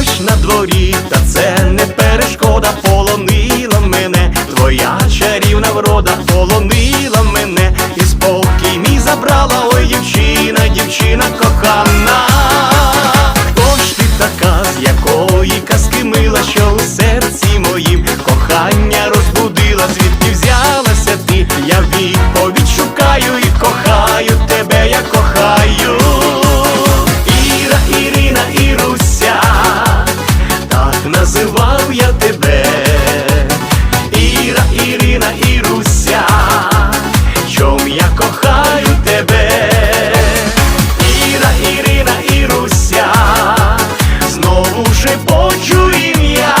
дощ на дворі, та це не перешкода, полонила мене, твоя чарівна врода полонила мене, і спокій мій забрала, ой, дівчина, дівчина кохана, хто ж ти така, з якої казки мила, що у серці моїм кохання розбудила, звідки взялася ти, я відповідь. вже почув ім'я.